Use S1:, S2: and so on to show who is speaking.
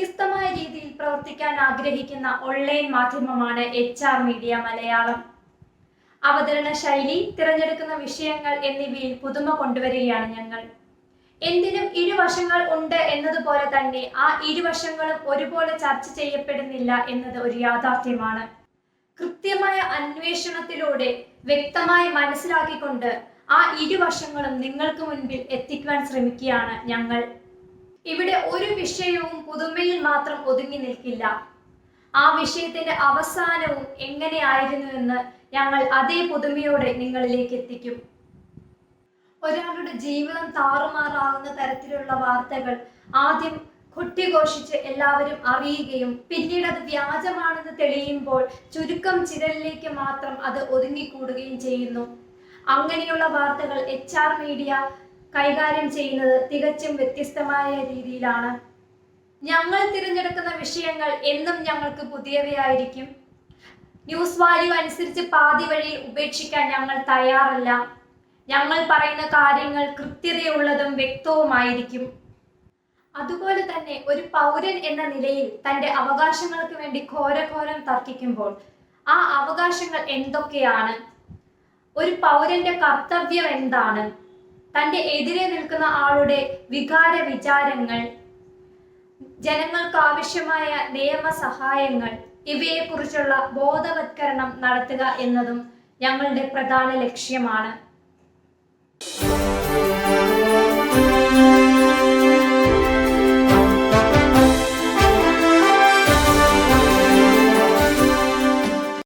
S1: വ്യത്യസ്തമായ രീതിയിൽ പ്രവർത്തിക്കാൻ ആഗ്രഹിക്കുന്ന ഓൺലൈൻ മാധ്യമമാണ് എച്ച് ആർ മീഡിയ മലയാളം. അവതരണ ശൈലി തിരഞ്ഞെടുക്കുന്ന വിഷയങ്ങൾ എന്നിവയിൽ പുതുമ കൊണ്ടുവരികയാണ് ഞങ്ങൾ. എന്തിനും ഇരുവശങ്ങൾ ഉണ്ട് എന്നതുപോലെ തന്നെ ആ ഇരുവശങ്ങളും ഒരുപോലെ ചർച്ച ചെയ്യപ്പെടുന്നില്ല എന്നത് ഒരു യാഥാർത്ഥ്യമാണ്. കൃത്യമായ അന്വേഷണത്തിലൂടെ വ്യക്തമായി മനസ്സിലാക്കിക്കൊണ്ട് ആ ഇരുവശങ്ങളും നിങ്ങൾക്ക് മുൻപിൽ എത്തിക്കുവാൻ ശ്രമിക്കുകയാണ് ഞങ്ങൾ. ഇവിടെ ഒരു വിഷയവും പുതുമയിൽ മാത്രം ഒതുങ്ങി നിൽക്കില്ല. ആ വിഷയത്തിന്റെ അവസാനവും എങ്ങനെയായിരുന്നുവെന്ന് ഞങ്ങൾ അതേ പുതുമയോടെ നിങ്ങളിലേക്ക് എത്തിക്കും. ഒരാളുടെ ജീവിതം താറുമാറാകുന്ന തരത്തിലുള്ള വാർത്തകൾ ആദ്യം കുട്ടിഘോഷിച്ച് എല്ലാവരും അറിയുകയും പിന്നീട് അത് വ്യാജമാണെന്ന് തെളിയുമ്പോൾ ചുരുക്കം ചിരലിലേക്ക് മാത്രം അത് ഒതുങ്ങിക്കൂടുകയും ചെയ്യുന്നു. അങ്ങനെയുള്ള വാർത്തകൾ എച്ച് ആർ മീഡിയ കൈകാര്യം ചെയ്യുന്നത് തികച്ചും വ്യത്യസ്തമായ രീതിയിലാണ്. ഞങ്ങൾ തിരഞ്ഞെടുക്കുന്ന വിഷയങ്ങൾ എന്നും ഞങ്ങൾക്ക് പുതിയവയായിരിക്കും. ന്യൂസ് വാല്യൂ അനുസരിച്ച് പാതി വഴി ഉപേക്ഷിക്കാൻ ഞങ്ങൾ തയ്യാറല്ല. ഞങ്ങൾ പറയുന്ന കാര്യങ്ങൾ കൃത്യതയുള്ളതും വ്യക്തവുമായിരിക്കും. അതുപോലെ തന്നെ ഒരു പൗരൻ എന്ന നിലയിൽ തന്റെ അവകാശങ്ങൾക്ക് വേണ്ടി ഘോരഘോരം തർക്കിക്കുമ്പോൾ ആ അവകാശങ്ങൾ എന്തൊക്കെയാണ്? ഒരു പൗരന്റെ കർത്തവ്യം എന്താണ്? തന്റെ എതിരെ നിൽക്കുന്ന ആളുടെ വികാര വിചാരങ്ങൾ ജനങ്ങൾക്ക് ആവശ്യമായ നിയമസഹായങ്ങൾ ഇവയെക്കുറിച്ചുള്ള ബോധവത്കരണം നടത്തുക എന്നതും ഞങ്ങളുടെ പ്രധാന ലക്ഷ്യമാണ്.